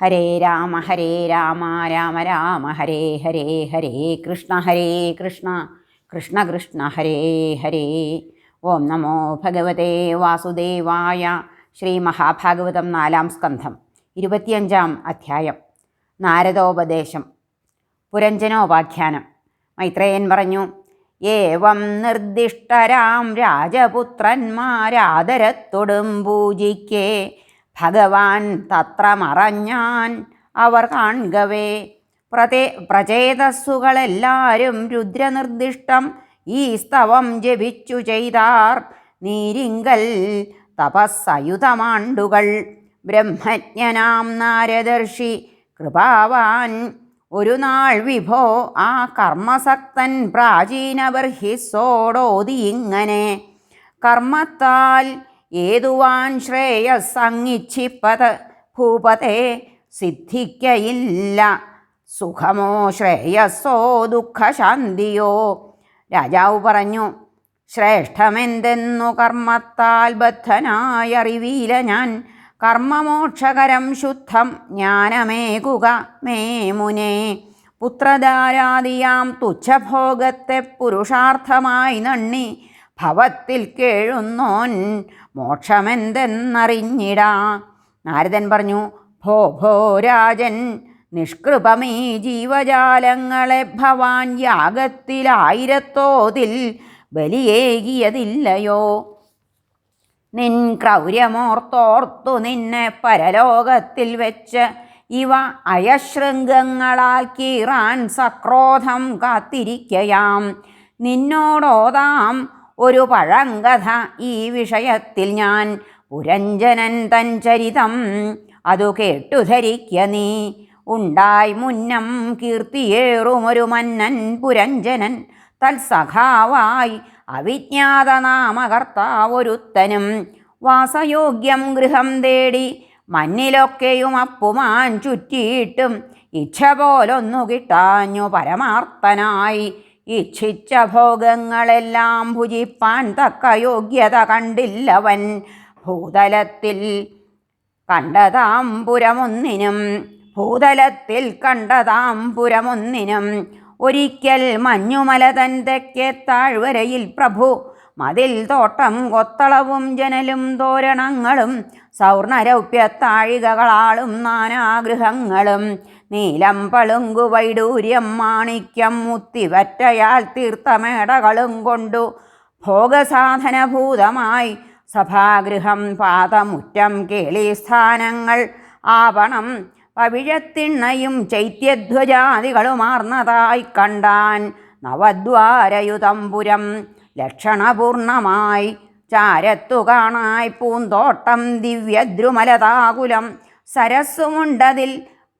ഹരേ രാമ ഹരേ രാമ രാമ രാമ ഹരേ ഹരേ ഹരേ കൃഷ്ണ ഹരേ കൃഷ്ണ കൃഷ്ണ കൃഷ്ണ ഹരേ ഹരേ. ഓം നമോ ഭഗവതേ വാസുദേവായ ശ്രീ മഹാഭാഗവതം നാലാം സ്കന്ധം ഇരുപത്തിയഞ്ചാം അധ്യായം നാരദോപദേശം പുരഞ്ജനോപാഖ്യാനം. മൈത്രേയൻ പറഞ്ഞു ഏവം നിർദ്ദിഷ്ടരാം രാജപുത്രന്മാരാദരത്തൊടും പൂജിക്കേ ഭഗവാൻ തത്ര മറഞ്ഞാൻ അവർ കാൺകവേ പ്രതേ പ്രചേതസ്സുകളെല്ലാരും രുദ്രനിർദ്ദിഷ്ടം ഈ സ്തവം ജപിച്ചു ചെയ്താർ നീരിങ്കൽ തപസ്സയുതമാണ്ടുകൾ ബ്രഹ്മജ്ഞനാം നാരദർഷി കൃപാവാൻ ഒരു നാൾ വിഭോ ആ കർമ്മസക്തൻ പ്രാചീനവർഹിസോടോതി ഇങ്ങനെ കർമ്മത്താൽ ഏതുവാൻ ശ്രേയസ്സങ്ങിച്ഛിപ്പത് ഭൂപതേ സിദ്ധിക്കയില്ല. സുഖമോ ശ്രേയസ്സോ ദുഃഖശാന്തിയോ? രാജാവ് പറഞ്ഞു ശ്രേഷ്ഠമെന്തെന്നു കർമ്മത്താൽ ബദ്ധനായറിവീല ഞാൻ. കർമ്മമോക്ഷകരം ശുദ്ധം ജ്ഞാനമേകുക മേ മുനേ. പുത്രധാരാദിയാം തുച്ഛഭോഗത്തെ പുരുഷാർത്ഥമായി നണ്ണി. ഭവത്തിൽ കേഴുന്നോൻ മോക്ഷമെന്തെന്നറിഞ്ഞിടാ. നാരദൻ പറഞ്ഞു ഭോ ഭോ രാജൻ നിഷ്കൃപമീ ജീവജാലങ്ങളെ ഭവാൻ യാഗത്തിലായിരത്തോതിൽ ബലിയേകിയതില്ലയോ. നിൻ ക്രൗര്യമോർത്തോർത്തു നിന്നെ പരലോകത്തിൽ വെച്ച് ഇവ അയശൃംഗങ്ങളാൽ കീറാൻ സക്രോധം കാത്തിരിക്കയാം. നിന്നോടോതാം ഒരു പഴങ്കഥ ഈ വിഷയത്തിൽ ഞാൻ പുരഞ്ജനൻ തൻ ചരിതം അതു കേട്ടു ധരിക്ക നീ. ഉണ്ടായി മുന്നം കീർത്തിയേറുമൊരു മന്നൻ പുരഞ്ജനൻ തത്സഖാവായി അവിജ്ഞാതനാമകർത്താവൊരുത്തനും വാസയോഗ്യം ഗൃഹം തേടി മണ്ണിലൊക്കെയും അപ്പുമാൻ ചുറ്റിയിട്ടും ഇച്ഛ പോലൊന്നു കിട്ടാഞ്ഞു പരമാർത്ഥനായി ഇച്ഛിച്ച ഭോഗങ്ങളെല്ലാം ഭുജിപ്പാൻ തക്ക യോഗ്യത കണ്ടില്ലവൻ. ഭൂതലത്തിൽ കണ്ടതാം പുരമൊന്നിനും ഭൂതലത്തിൽ കണ്ടതാം പുരമൊന്നിനും ഒരിക്കൽ മഞ്ഞുമല തൻ തെക്കേ താഴ്വരയിൽ പ്രഭു മതിൽ തോട്ടം കൊത്തളവും ജനലും തോരണങ്ങളും സൗർണരൗപ്യത്താഴികകളാളും നാനാഗൃഹങ്ങളും നീലം പളുങ്കു വൈഡൂര്യം മാണിക്യം മുത്തിവറ്റയാൽ തീർത്ഥമേടകളും കൊണ്ടു ഭോഗസാധനഭൂതമായി സഭാഗൃഹം പാതമുറ്റം കേളിസ്ഥാനങ്ങൾ ആവണം പവിഴത്തിണ്ണയും ചൈത്യധ്വജാദികളുമാർന്നതായി കണ്ടാൻ നവദ്വാരയുതമ്പുരം ലക്ഷണപൂർണമായി ചാരത്തു കാണായി പൂന്തോട്ടം ദിവ്യദ്രുമലതാകുലം സരസ്സുമുണ്ടതിൽ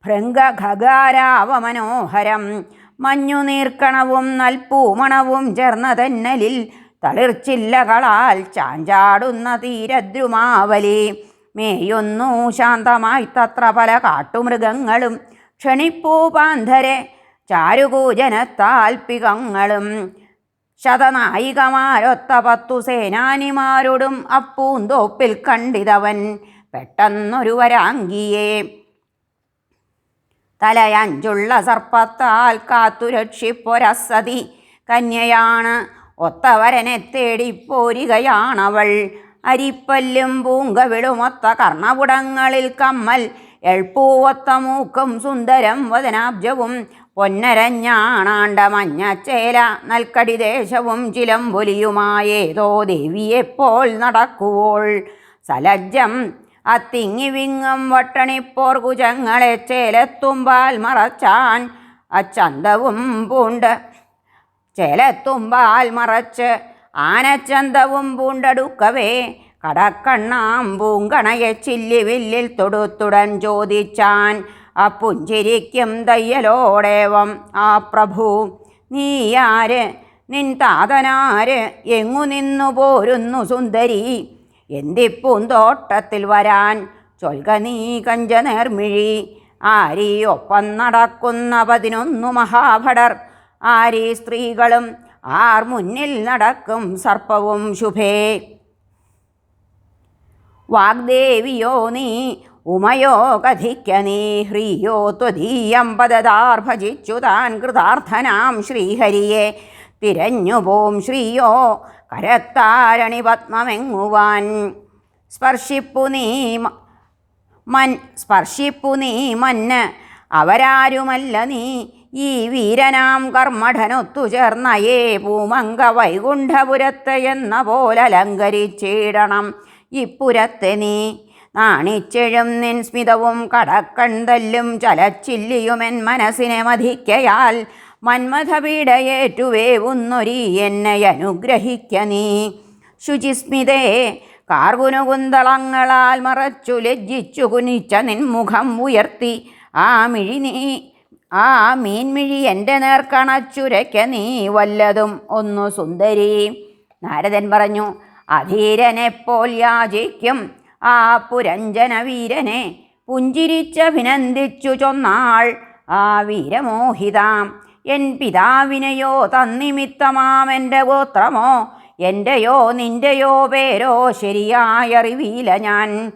ഭൃംഗഖഗാരാവമനോഹരം മഞ്ഞുനീർക്കണവും നൽപൂമണവും ചേർന്ന തെന്നലിൽ തളിർച്ചില്ലകളാൽ ചാഞ്ചാടുന്ന തീരദ്രുമാവലി. മേയൊന്നു ശാന്തമായി തത്ര പല കാട്ടുമൃഗങ്ങളും ക്ഷണിപ്പൂപാന്ധരെ ചാരുകൂജനത്താൽപ്പികങ്ങളും ശതനായികമാരൊത്ത പത്തു സേനാനിമാരോടും അപ്പൂന്തോപ്പിൽ കണ്ടിതവൻ. പെട്ടെന്നൊരു വരാങ്കിയെ തലയഞ്ചുള്ള സർപ്പത്താൽ കാത്തുരക്ഷിപ്പൊരസതി കന്യയാണ് ഒത്തവരനെ തേടിപ്പോരുകയാണവൾ അരിപ്പല്ലും പൂങ്കവിളുമൊത്ത കർണപുടങ്ങളിൽ കമ്മൽ. എൾപ്പൂവൊത്ത മൂക്കും സുന്ദരം വദനാബ്ജവും. പൊന്നരഞ്ഞാണാണ്ട മഞ്ഞച്ചേല നൽക്കടി ദേശവും ചിലം പൊലിയുമായേതോ ദേവിയെപ്പോൾ നടക്കുവോൾ. സലജ്ജം അത്തിങ്ങി വിങ്ങും വട്ടണിപ്പോർ കുജങ്ങളെ ചേലത്തുമ്പാൽ മറച്ചാൻ അച്ചന്തവും പൂണ്ട്. ചേലത്തുമ്പാൽ മറച്ച് ആനച്ചന്തവും പൂണ്ടടുക്കവേ. കടക്കണ്ണാം പൂങ്കണയെ ചില്ലി വില്ലിൽ തൊടുത്തുടൻ ചോദിച്ചാൻ അപ്പുഞ്ചിരിക്കും തയ്യലോടേവം. ആ പ്രഭു നീയാര് നിൻ താതനാര്? എങ്ങു നിന്നു പോരുന്നു സുന്ദരി? എന്തിപ്പൂന്തോട്ടത്തിൽ വരാൻ? ചൊൽക നീ കഞ്ച നേർമിഴി ആരീ ഒപ്പം നടക്കുന്ന പതിനൊന്നു മഹാഭടർ. ആരി സ്ത്രീകളും ആർ മുന്നിൽ നടക്കും സർപ്പവും ശുഭേ. വാഗ്ദേവിയോ നീ ഉമയോ കഥിക്ക നീ ഹ്രീയോ ത്വദീയം പദതാർ ഭജിച്ചു താൻ കൃതാർത്ഥനാം ശ്രീഹരിയെ. തിരഞ്ഞുപോം ശ്രീയോ കരത്താരണി പത്മമെങ്ങുവാൻ. സ്പർശിപ്പു നീ മൻ സ്പർശിപ്പു നീ മന്ന്. അവരാരുമല്ല നീ. ഈ വീരനാം കർമ്മഠനൊത്തു ചേർന്നയേ. പൂമങ്ക വൈകുണ്ഠപുരത്തെ എന്ന പോലെ അലങ്കരിച്ചിടണം. ഇപ്പുരത്തെ നീ. നാണിച്ചെഴും നിൻ സ്മിതവും കടക്കൺതല്ലും ചലച്ചില്ലിയുമെൻ മനസ്സിനെ മതിക്കയാൽ മന്മഥപീഡയേറ്റുവേവുന്നൊരീ എന്നെ അനുഗ്രഹിക്ക നീ. ശുചിസ്മിതേ കാർകുനുകുന്തളങ്ങളാൽ മറച്ചു ലജ്ജിച്ചു കുനിച്ച നിൻമുഖം ഉയർത്തി. ആ മിഴി നീ ആ മീൻമിഴി എന്റെ നേർക്കണച്ചുരയ്ക്ക നീ വല്ലതും ഒന്നു സുന്ദരി. നാരദൻ പറഞ്ഞു അധീരനെപ്പോൾ യാചിക്കും ആ പുരഞ്ജന വീരനെ പുഞ്ചിരിച്ചഭിനന്ദിച്ചു ചൊന്നാൾ ആ വീരമോഹിതാം. എൻ പിതാവിനെയോ തന്നിമിത്തമാമെന്റെ ഗോത്രമോ? എന്റെയോ നിന്റെയോ പേരോ ശരിയായറിവീല ഞാൻ.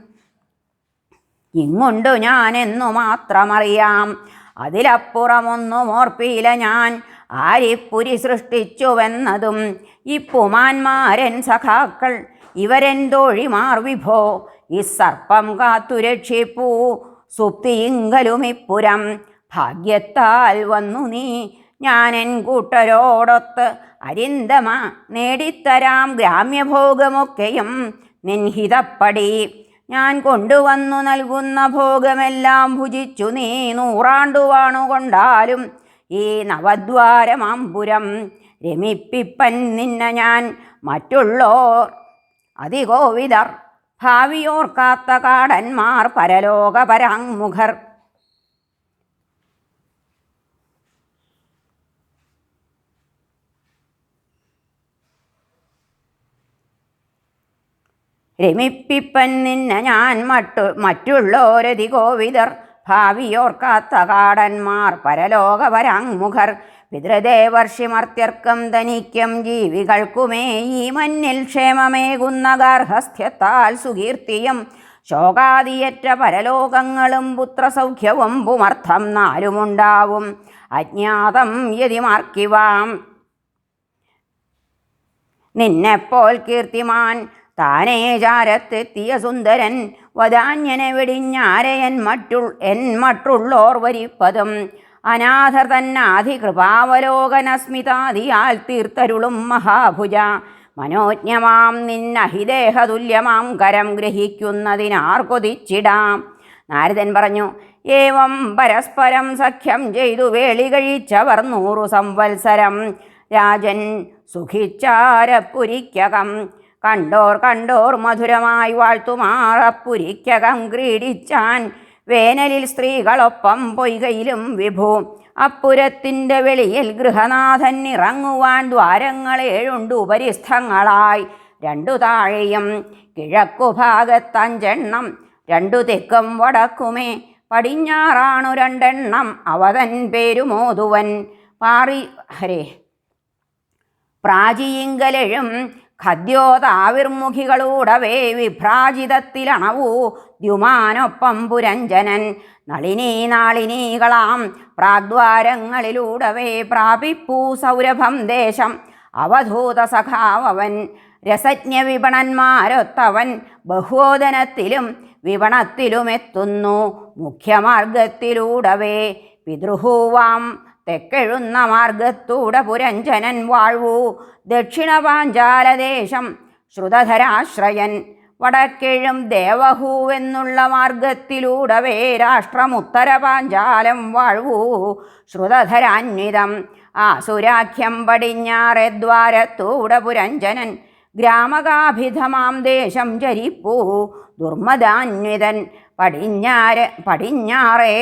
ഇങ്ങുണ്ടു ഞാൻ എന്നു മാത്രമറിയാം. അതിലപ്പുറമൊന്നും ഓർപ്പിയില്ല ഞാൻ. ആരിപ്പുരി സൃഷ്ടിച്ചുവെന്നതും ഇപ്പുമാന്മാരൻ സഖാക്കൾ ഇവരൻ തോഴിമാർ വിഭോ? ഈ സർപ്പം കാത്തുരക്ഷിപ്പൂ. സുപ്തിയിങ്കലുമിപ്പുരം ഭാഗ്യത്താൽ വന്നു നീ. ഞാൻ എൻ കൂട്ടരോടൊത്ത് അരിന്തമ നേടിത്തരാം. ഗ്രാമ്യഭോഗമൊക്കെയും നിൻഹിതപ്പടി. ഞാൻ കൊണ്ടുവന്നു നൽകുന്ന ഭോഗമെല്ലാം ഭുജിച്ചു നീ. നൂറാണ്ടുവാണുകൊണ്ടാലും ഈ നവദ്വാരമാമ്പുരം രമിപ്പിപ്പൻ നിന്നെ ഞാൻ. മറ്റുള്ളോർ അതികോവിതർ ഭാവിയോർക്കാത്ത കാടന്മാർ പരലോകപരാങ്മുഖർ രമിപ്പിപ്പൻ നിന്ന ഞാൻ മറ്റു മറ്റുള്ളോരതി കോവിതർ ഭാവിയോർക്കാത്ത കാടന്മാർ പരലോകപരാങ്മുഖർ പിതൃദേവർഷിമർത്യർക്കും ധനിക്കും ജീവികൾക്കുമേ ഈ മഞ്ഞിൽ ക്ഷേമമേകുന്ന ഗാർഹസ്ഥ്യത്താൽ സുകീർത്തിയും ശോകാതിയറ്റ പരലോകങ്ങളും പുത്രസൗഖ്യവും പുമർത്ഥം നാലുമുണ്ടാവും. അജ്ഞാതം യതിമാർക്കിവാം. നിന്നെപ്പോൾ കീർത്തിമാൻ താനേ ചാരത്തെത്തിയ സുന്ദരൻ വദാന്യനെ വെടിഞ്ഞാരയൻ മറ്റുൾ എൻ മറ്റുള്ളോർ വരിപ്പതും. അനാഥർ തന്നാധി കൃപാവലോകനസ്മിതാദിയാൽ തീർത്തരുളും മഹാഭുജ. മനോജ്ഞമാം നിന്നഹിദേഹതുല്യമാം കരം ഗ്രഹിക്കുന്നതിനാർ കൊതിച്ചിടാം നാരദൻ പറഞ്ഞു ഏവം പരസ്പരം സഖ്യം ചെയ്തു വേളി കഴിച്ചവർ നൂറു സംവത്സരം. രാജൻ സുഖിച്ചാരപ്പുരിക്കകം. കണ്ടോർ കണ്ടോർ മധുരമായി വാഴ്ത്തുമാറപ്പുരിക്കകം ക്രീഡിച്ചാൻ വേനലിൽ സ്ത്രീകളൊപ്പം പൊയ്കയിലും വിഭു. അപ്പുരത്തിന്റെ വെളിയിൽ ഗൃഹനാഥൻ ഇറങ്ങുവാൻ ദ്വാരങ്ങളേഴുണ്ട് ഉപരിസ്ഥങ്ങളായി. രണ്ടു താഴെയും കിഴക്കു ഭാഗത്തഞ്ചെണ്ണം രണ്ടു തെക്കും വടക്കുമേ. പടിഞ്ഞാറാണു രണ്ടെണ്ണം അവതൻ പേരുമോതുവൻ പാറി ഹരേ. പ്രാചീങ്കലെഴും ഖദ്യോതാവിർമുഖികളൂടവേ വിഭ്രാജിതത്തിലണവൂ ദ്യുമാനൊപ്പം പുരഞ്ജനൻ. നളിനീ നാളിനീകളാം പ്രാഗ്ദ്വാരങ്ങളിലൂടവേ പ്രാപിപ്പൂ സൗരഭം ദേശം. അവധൂത സഖാവൻ രസജ്ഞ വിപണന്മാരൊത്തവൻ ബഹുവോദനത്തിലും വിപണത്തിലുമെത്തുന്നു. മുഖ്യമാർഗത്തിലൂടവേ പിതൃഹൂവാം തെക്കെഴുന്ന മാർഗത്തൂടെ പുരഞ്ജനൻ വാഴ്വൂ. ദക്ഷിണ പാഞ്ചാലദേശം ശ്രുതധരാശ്രയൻ. വടക്കെഴും ദേവഹൂവെന്നുള്ള മാർഗത്തിലൂടവേ രാഷ്ട്രമുത്തര പാഞ്ചാലം വാഴ്വൂ. ശ്രുതധരാന്വിതം ആസുരാഖ്യം പടിഞ്ഞാറെ ദ്വാരത്തൂടെ പുരഞ്ജനൻ ഗ്രാമകാഭിധമാം ദേശം ജരിപ്പൂ ദുർമദാന്വിതൻ പടിഞ്ഞാറ് പടിഞ്ഞാറേ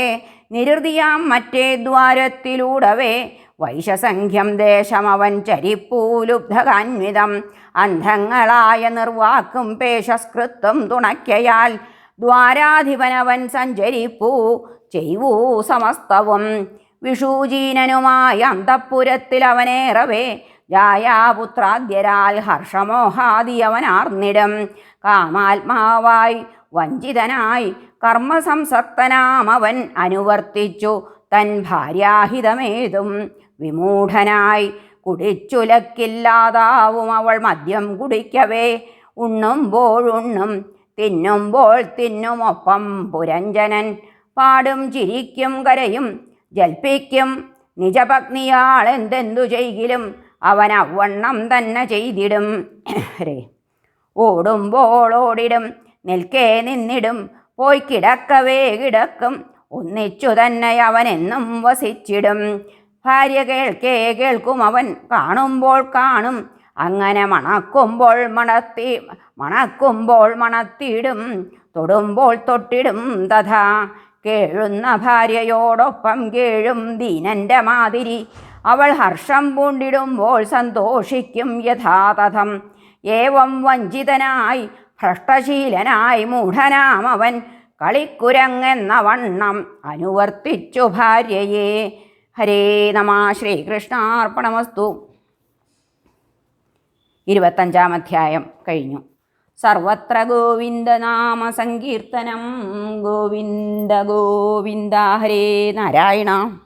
നിരുതിയാം മറ്റേ ദ്വാരത്തിലൂടവേ. വൈശസംഖ്യം ദേശമവൻ ചരിപ്പൂലുബ്ധകാന്വിതം. അന്ധങ്ങളായ നിർവാക്കും പേശസ്കൃത്വം തുണയ്ക്കയാൽ ദ്വാരാധിപനവൻ സഞ്ചരിപ്പൂ. ചെയ്വൂ സമസ്തവും. വിഷൂജീനനുമായ അന്തപ്പുരത്തിൽ അവനേറവേ ജായാപുത്രാദ്യരാൽ ഹർഷമോഹാദിയവനാർന്നിടം. കാമാത്മാവായി വഞ്ചിതനായി കർമ്മസംസക്തനാമവൻ അനുവർത്തിച്ചു. തൻ ഭാര്യാഹിതമേതും വിമൂഢനായി കുടിച്ചുലക്കില്ലാതാവും അവൾ മദ്യം കുടിക്കവേ. ഉണ്ണുമ്പോഴുണ്ണും തിന്നുമ്പോൾ തിന്നുമൊപ്പം പുരഞ്ജനൻ പാടും ചിരിക്കും കരയും ജൽപ്പിക്കും. നിജപത്നിയാൾ എന്തെന്തു ചെയ്യിലും അവൻ അവണ്ണം തന്നെ ചെയ്തിടും. ഹരേ ഓടുമ്പോൾ ഓടിടും നിൽക്കേ നിന്നിടും പോയി കിടക്കവേ കിടക്കും. ഒന്നിച്ചു തന്നെ അവൻ എന്നും വസിച്ചിടും. ഭാര്യ കേൾക്കേ കേൾക്കും അവൻ കാണുമ്പോൾ കാണും. അങ്ങനെ മണക്കുമ്പോൾ മണത്തി മണക്കുമ്പോൾ മണത്തിടും. തൊടുമ്പോൾ തൊട്ടിടും തഥാ. കേഴുന്ന ഭാര്യയോടൊപ്പം കേഴും ദീനന്റെ മാതിരി. അവൾ ഹർഷം പൂണ്ടിടുമ്പോൾ സന്തോഷിക്കും യഥാതഥം. ഏവം വഞ്ചിതനായി ഭ്രഷ്ടശീലനായി മൂഢനാമവൻ കളിക്കുരങ്ങെന്ന വണ്ണം അനുവർത്തിച്ചു ഭാര്യയെ. ഹരേ നമ ശ്രീകൃഷ്ണാർപ്പണമസ്തു. ഇരുപത്തഞ്ചാം അധ്യായം കഴിഞ്ഞു. സർവത്ര ഗോവിന്ദനാമ സങ്കീർത്തനം. ഗോവിന്ദ ഗോവിന്ദ ഹരേ നാരായണ.